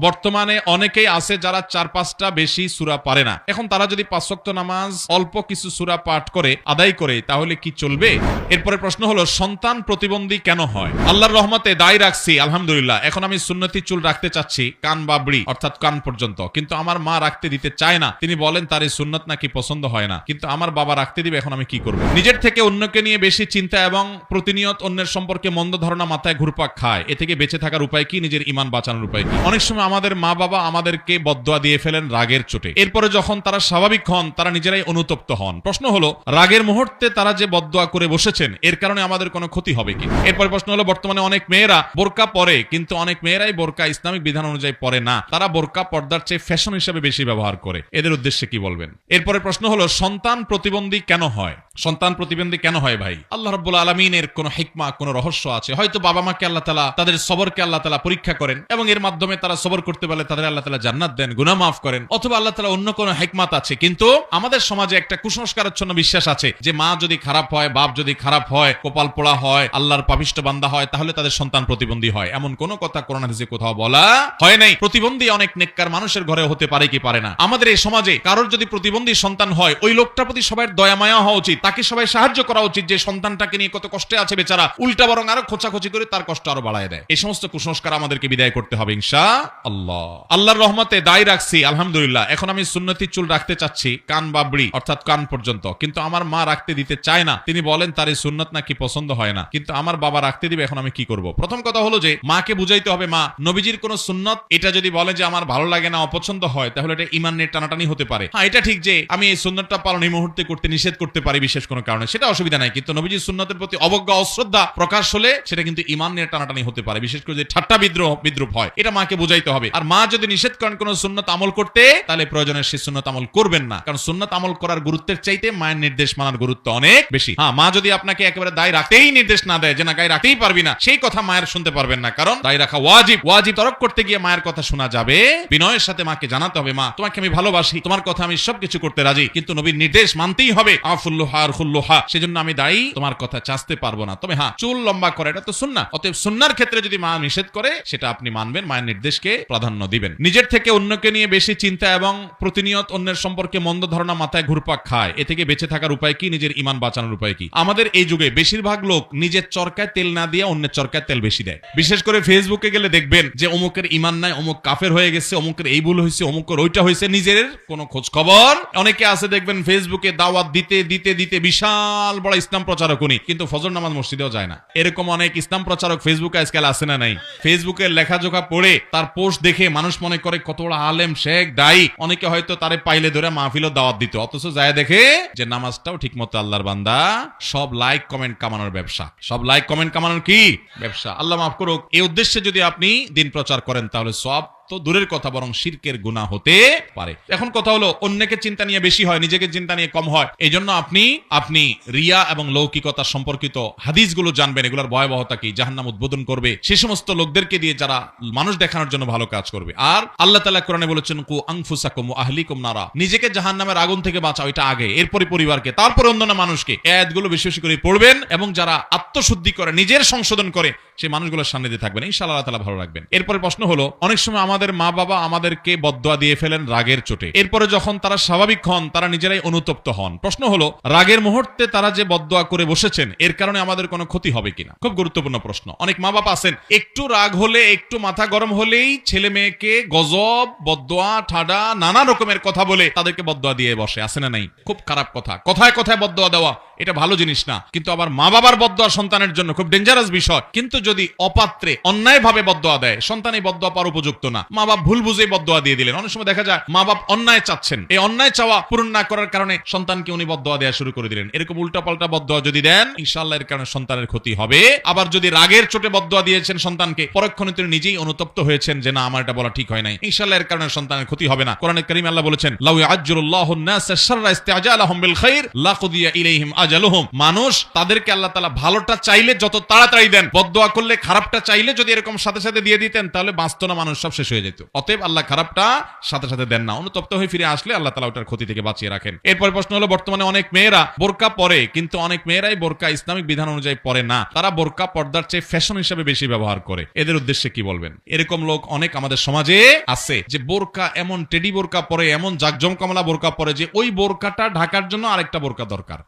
বর্তমানে অনেকেই আছে যারা চার পাঁচটা বেশি সুরা পারে না। এখন তারা যদি পাঁচক্ত নামাজ, অল্প কিছু সুরা পাঠ করে, আদায় করে, তাহলে কি চলবে? এরপরে প্রশ্ন হলো, সন্তান প্রতিবন্ধী কেন হয়? আল্লাহর রহমতে দায় রাখছি, আলহামদুলিল্লাহ। এখন আমি সুন্নতি চুল রাখতে চাচ্ছি, কান বাবড়ি অর্থাৎ কান পর্যন্ত। কিন্তু আমার মা রাখতে দিতে চায় না। তিনি বলেন, তার এই সুন্নত নাকি পছন্দ হয় না। কিন্তু আমার বাবা রাখতে দিবে, এখন আমি কি করব? নিজের থেকে অন্যকে নিয়ে বেশি চিন্তা এবং প্রতিনিয়ত অন্যের সম্পর্কে মন্দ ধারণা মাথায় ঘুরপাক খায়। এ থেকে বেঁচে থাকার উপায় কি? নিজের ইমান বাঁচানোর উপায় কি? অনেক সময় আমাদের মা বাবা আমাদেরকে বদদোয়া দিয়ে ফেলেন রাগের চোটে। এরপরে যখন তারা স্বাভাবিক হন, তারা নিজেরাই অনুতপ্ত হন। প্রশ্ন হলো, রাগের মুহূর্তে তারা যে বদদোয়া করে বসেছেন, এর কারণে আমাদের কোনো ক্ষতি হবে কি? এরপরে প্রশ্ন হলো, বর্তমানে অনেক মেয়েরা বোরকা পরে, কিন্তু অনেক মেয়েরাই বোরকা ইসলামিক বিধান অনুযায়ী পরে না। তারা বোরকা পর্দার চেয়ে ফ্যাশন হিসেবে বেশি ব্যবহার করে। এদের উদ্দেশ্যে কি বলবেন? এরপরে প্রশ্ন হলো, সন্তান প্রতিবন্ধী কেন হয়? সন্তান প্রতিবন্ধী কেন হয় ভাই? আল্লাহ রব্বুল আলমিনের কোন হিকমা, কোন রহস্য আছে? হয়তো বাবা মাকে আল্লাহ তালা তাদের সবরকে আল্লাহ তালা পরীক্ষা করেন এবং এর মাধ্যমে তারা সবর করতে পারলে তাদের আল্লাহ তালা জান্নাত দেন গুনা মাফ করেন, অথবা আল্লাহ তালা অন্য কোনো হেকমাত আছে। কিন্তু আমাদের সমাজে একটা কুসংস্কারাচ্ছন্ন বিশ্বাস আছে যে মা যদি খারাপ হয়, বাপ যদি খারাপ হয়, কপাল পোড়া হয়, আল্লাহর পাপিষ্ট বান্দা হয়, তাহলে তাদের সন্তান প্রতিবন্ধী হয়। এমন কোন কথা কোরআন হাদিসে কোথাও বলা হয় নাই। প্রতিবন্ধী অনেক নেককার মানুষের ঘরে হতে পারে কি পারে না। আমাদের এই সমাজে কারোর যদি প্রতিবন্ধী সন্তান হয়, ওই লোকটার প্রতি সবাই দয়া মায়া হওয়া উচিত। তাকে সবাই সাহায্য করা উচিত যে সন্তানটাকে নিয়ে কত কষ্টে আছে বেচারা। উল্টা বরং আরও খোঁচাখুচি করে তার কষ্ট আরও বাড়ায় দেয়। এই সমস্ত কুসংস্কার আমাদেরকে বিদায় করতে হবে, ইনশা আল্লাহ। আল্লাহর রহমতে দায় রাখছি, আলহামদুলিল্লাহ। এখন আমি সুন্নতি চুল রাখতে চাচ্ছি, কান বাবড়ি অর্থাৎ কান পর্যন্ত। কিন্তু আমার মা রাখতে দিতে চায় না। তিনি বলেন, তার এই সুন্নত নাকি পছন্দ হয় না। কিন্তু আমার বাবা রাখতে দিবে, এখন আমি কি করব? প্রথম কথা হলো যে, মাকে বুঝাইতে হবে, মা, নবীজির কোন সুন্নত, এটা যদি বলে যে আমার ভালো লাগে না, অপছন্দ হয়, তাহলে এটা ইমানের টানাটানি হতে পারে। হ্যাঁ এটা ঠিক যে, আমি এই সুন্নতটা পালন এই মুহূর্তে করতে নিষেধ করতে পারি বিশেষ কোনো কারণে। সেটা অসুবিধা নাই। কিন্তু নবীজির সুন্নতের প্রতি অবজ্ঞা, অশ্রদ্ধা প্রকাশ হলে সেটা কিন্তু ইমানের টানাটানি হতে পারে। বিশেষ করে যে ঠাট্টা বিদ্রোহ, বিদ্রুপ হয়, এটা মাকে বুঝাইতে হবে। আর মা যদি নিষেধ করেন কোন সুন্নত আমল করতে, তাহলে প্রয়োজনে সে সুন্নত আমল করবেন না। কারণ সুন্নত আমল করার গুরুত্বের চাইতে মায়ের নির্দেশ মানার গুরুত্ব অনেক বেশি। হ্যাঁ মা যদি আপনাকে একেবারে দায় রাখতেই নির্দেশ না দেয়, যে না, গায়ে রাখতেই পারবি না, সেই কথা মায়ের শুনতে পারবেন না। কারণ দায় রাখা ওয়াজিব। ওয়াজিব তরক করতে গিয়ে মায়ের কথা শোনা যাবে। বিনয়ের সাথে মাকে জানাতে হবে, মা, তোমাকে আমি ভালোবাসি, তোমার কথা আমি সবকিছু করতে রাজি, কিন্তু নবীর নির্দেশ মানতেই হবে। আফুল্লোহা আর হুল্লোহা, সেজন্য আমি দায়ী, তোমার কথা চাচতে পারব না। তবে হ্যাঁ চুল লম্বা করে এটা তো সুন্না অতএব সুন্নার ক্ষেত্রে যদি মা নিষেধ করে, সেটা আপনি মানবেন, মায়ের নির্দেশকে প্রাধান্য দিবেন। নিজের থেকে অন্যকে নিয়ে বেশি চিন্তা এবং প্রতিনিয়ত অন্যের সম্পর্কে মন্দ ধারণা মাথায় ঘুরপাক খায়। এ থেকে বেঁচে থাকার উপায় কি? নিজের ইমান বাঁচানোর উপায় কি? আমাদের এই যুগে বেশিরভাগ লোক নিজের চরকায় তেল না দিয়ে অন্যের চরকায় তেল বেশি দেয়। বিশেষ করে ফেসবুকে গেলে দেখবেন যে অমুকের ইমান নাই, অমুক কাফের হয়ে গেছে, অমুকের এই ভুল হয়েছে, অমুকের ওইটা হয়েছে, নিজের কোনো খোঁজ খবর অনেকে আছে দেখবেন ফেসবুকে দাওয়াত দিতে দিতে দিতে বিশাল বড় ইসলাম প্রচারক উনি, কিন্তু ফজর নামাজ মসজিদেও যায় না। এরকম অনেক ইসলাম প্রচারক ফেসবুকে আজকাল আছে না নাই? ফেসবুকের লেখাজোখা পড়ে তার পোস্ট দেখে, মানুষ মনে করে কত বড় আলেম, শেখ, দায়ী। অনেকে হয়তো তারে পাইলে ধরে মাহফিলও দাওয়াত দিত। অথচ যায় দেখে যে নামাজটাও ঠিক মতো আল্লাহর বান্দা। সব লাইক কমেন্ট কামানোর ব্যবসা। সব লাইক কমেন্ট কামানোর কি? ব্যবসা। আল্লাহ মাফ করুক। এই উদ্দেশ্যে যদি আপনি দিন প্রচার করেন, তাহলে সব তো দূরের কথা, বরং শিরকের গুণা হতে পারে। এখন কথা হলো, অন্যকে চিন্তা নিয়ে বেশি হয়, নিজেকে চিন্তা নিয়ে কম হয়। এই জন্য আপনি আপনি রিয়া এবং লৌকিকতা সম্পর্কিত হাদিসগুলো জানবেন, এগুলোর ভয়াবহতা কি, জাহান্নাম উদ্বোধন করবে। সে সমস্ত লোকদেরকে দিয়ে যারা মানুষ দেখানোর জন্য ভালো কাজ করবে। আর আল্লাহ তালা কোরআনে বলেছেন, কু আংফুসাকুম আহলিকুম নারা। নিজেকে জাহান্নামের আগুন থেকে বাঁচাও, এটা আগে এরপরে পরিবারকে, তারপরে অন্যান্য মানুষকে। এতগুলো বেশি বেশি করে পড়বেন, এবং যারা আত্মশুদ্ধি করে, নিজের সংশোধন করে সেই মানুষগুলোর সান্নিধ্যে থাকবেন। আল্লাহ তালা ভালো রাখবেন। এরপরে প্রশ্ন হলো, অনেক সময় আমাদের মা বাবা আমাদেরকে বদদোয়া দিয়ে ফেলেন রাগের চোটে। এরপরে যখন তারা স্বাভাবিক হন, তারা নিজেরাই অনুতপ্ত হন। প্রশ্ন হলো, রাগের মুহূর্তে তারা যে বদদোয়া করে বসেছেন, এর কারণে আমাদের কোনো ক্ষতি হবে কিনা? খুব গুরুত্বপূর্ণ প্রশ্ন। অনেক মা বাবা আছেন, একটু রাগ হলে, একটু মাথা গরম হলেই ছেলে মেয়েকে গজব, বদদোয়া, ঠাডা, নানা রকমের কথা বলে তাদেরকে বদয়া দিয়ে বসে। আসে না নাই? খুব খারাপ কথা। কথায় কথায় বদদোয়া দেওয়া। এটা ভালো জিনিস না। কিন্তু আবার মা বাবার বদয়া সন্তানের জন্য খুব ডেঞ্জারাস বিষয়। কিন্তু যদি অপাত্রে অন্যায়ভাবে বদয়া দেয়, সন্তান এই বদয়া পাওয়ার উপযুক্ত না। মা বাপ ভুল বুঝেই বদয়া দিয়ে দিলেন। অনেক সময় দেখা যায় মা বাপ অন্যায় চাচ্ছেন। এই অন্যায় চাওয়া পূরণ না করার কারণে সন্তানকে উনি বদয়া দেওয়া শুরু করে দিলেন। এরকম উল্টাপাল্টা বদয়া যদি দেন, ইনশাআল্লাহ এর কারণে সন্তানের ক্ষতি হবে। আবার যদি রাগের চোটে বদয়া দিয়েছেন সন্তানকে, পরক্ষণে তিনি নিজেই অনুতপ্ত হয়েছেন যে, না, আমার এটা বলা ঠিক হয় নাই। ইনশাআল্লাহ এর কারণে সন্তানের ক্ষতি হবে না। কোরআন করিম আল্লাহ বলেছেন, লাউ ইয়াজ্জুরুল্লাহু আন-নাস আজালুহুম মানুষ তাদেরকে আল্লাহ তাআলা ভালোটা চাইলে যত তাড়াতাড়ি দেন, বদদোয়া করলে খারাপটা চাইলে যদি এরকম সাথে সাথে দিয়ে দিতেন, তাহলে বাঁচতো না মানুষ, সব শেষ হয়ে যেত। অতএব আল্লাহ খারাপটা সাথে সাথে দেন না। অনুতপ্ত হয়ে ফিরে আসলে আল্লাহ তাআলা ওটার ক্ষতি থেকে বাঁচিয়ে রাখেন। এরপর প্রশ্ন হলো, বর্তমানে অনেক মেয়েরা বোরকা পরে, কিন্তু অনেক মেয়েরাই বোরকা ইসলামিক বিধান অনুযায়ী পরে না। তারা বোরকা পর্দার চেয়ে ফ্যাশন হিসেবে বেশি ব্যবহার করে। এদের উদ্দেশ্যে কি বলবেন? এরকম লোক অনেক আমাদের সমাজে আছে যে বোরকা, এমন টেডি বোরকা পরে, এমন জাকজমকামলা বোরকা পরে যে ওই বোরকাটা ঢাকার জন্য আরেকটা বোরকা দরকার।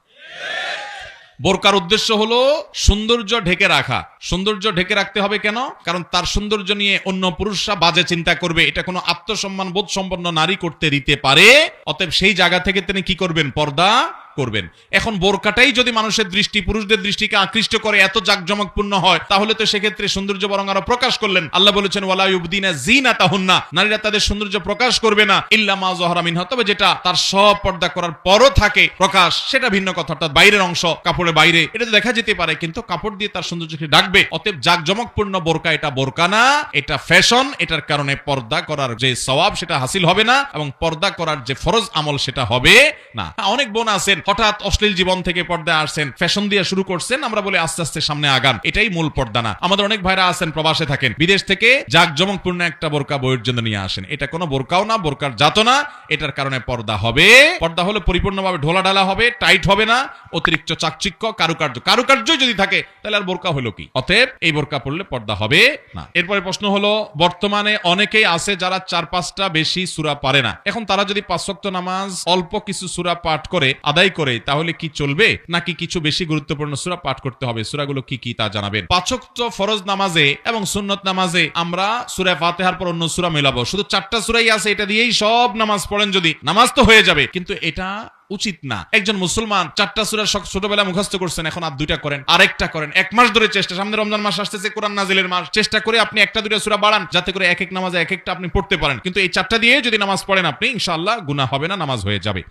বোরকার উদ্দেশ্য হলো সৌন্দর্য ঢেকে রাখা। সৌন্দর্য ঢেকে রাখতে হবে কেন? কারণ তার সৌন্দর্য নিয়ে অন্য পুরুষরা বাজে চিন্তা করবে। এটা কোনো আত্মসম্মান বোধ সম্পন্ন নারী করতে দিতে পারে। অতএব সেই জায়গা থেকে তিনি কি করবেন? পর্দা করবেন। এখন বোরকাটাই যদি মানুষের দৃষ্টি, পুরুষদের দৃষ্টিকে আকৃষ্ট করে, এত জাকজমকপূর্ণ হয়, তাহলে তো সেক্ষেত্রে সৌন্দর্য বরং আরও প্রকাশ করলেন। আল্লাহ বলেছেন, ওয়ালা ইউবদিনা জিনা তাহুন্না নারীরা তাদের সৌন্দর্য প্রকাশ করবে না। ইল্লা মা জহরা মিনহা। তবে যেটা তার সব পর্দা করার পরও থাকে প্রকাশ, সেটা ভিন্ন কথা। অর্থাৎ বাইরের অংশ, কাপড়ের বাইরে, এটা তো দেখা যেতে পারে, কিন্তু কাপড় দিয়ে তার সৌন্দর্যকে ডাকবে। অতএব জাকজমকপূর্ণ বোরকা এটা বোরকা না, এটা ফ্যাশন, এটার কারণে পর্দা করার যে সওয়াব, সেটা হাসিল হবে না, এবং পর্দা করার যে ফরজ আমল, সেটা হবে না। অনেক বোন আছেন হঠাৎ অশ্লীল জীবন থেকে পর্দা আসছেন, ফ্যাশন দিয়ে শুরু করছেন, আমরা বলে আস্তে আস্তে সামনে আগান। এটাই মূল পর্দা না। আমাদের অনেক ভাইরা আছেন, প্রবাসে থাকেন। বিদেশ থেকে জাকজমকপূর্ণ একটা বোরকা বইয়ের জন্য নিয়ে আসেন। এটা কোনো বোরকাও না, বোরকার জাত না। এটার কারণে পর্দা হবে। পর্দা হলে পরিপূর্ণভাবে ঢোলা হবে, টাইট হবে না, অতিরিক্ত চাকচিক্য, কারুকার্য। কারুকার্য যদি থাকে, তাহলে আর বোরকা হলো কি? অতএব এই বোরকা পড়লে পর্দা হবে না। এরপরে প্রশ্ন হলো, বর্তমানে অনেকেই আছে যারা চার পাঁচটা বেশি সুরা পারে না। এখন তারা যদি পাঁচক্ত নামাজ অল্প কিছু সুরা পাঠ করে, আদায় করে, তাহলে কি চলবে? নাকি কিছু বেশি গুরুত্বপূর্ণ সুরা পাঠ করতে হবে? সুরাগুলো কি কি তা জানাবেন? পাঁচক্ত ফরজ নামাজে এবং সুন্নত নামাজে আমরা সুরা ফাতেহার পর অন্য সুরা মেলাবো। শুধু চারটা সুরাই আছে, এটা দিয়েই সব নামাজ পড়েন যদি। নামাজ তো হয়ে যাবে, কিন্তু এটা উচিত না। একজন মুসলমান চারটা সুরা ছোটবেলা মুখস্থ করছেন, এখন আর দুইটা করেন, আরেকটা করেন। এক মাস ধরে চেষ্টা, সামনে রমজান মাস আসতেছে, কোরআন নাজিলের মাস। চেষ্টা করে আপনি একটা দুইটা সুরা বাড়ান, যাতে করে এক এক নামাজে এক একটা আপনি পড়তে পারেন। কিন্তু এই চারটা দিয়ে যদি নামাজ পড়েন আপনি, ইনশাআল্লাহ গুনাহ হবে না, নামাজ হয়ে যাবে।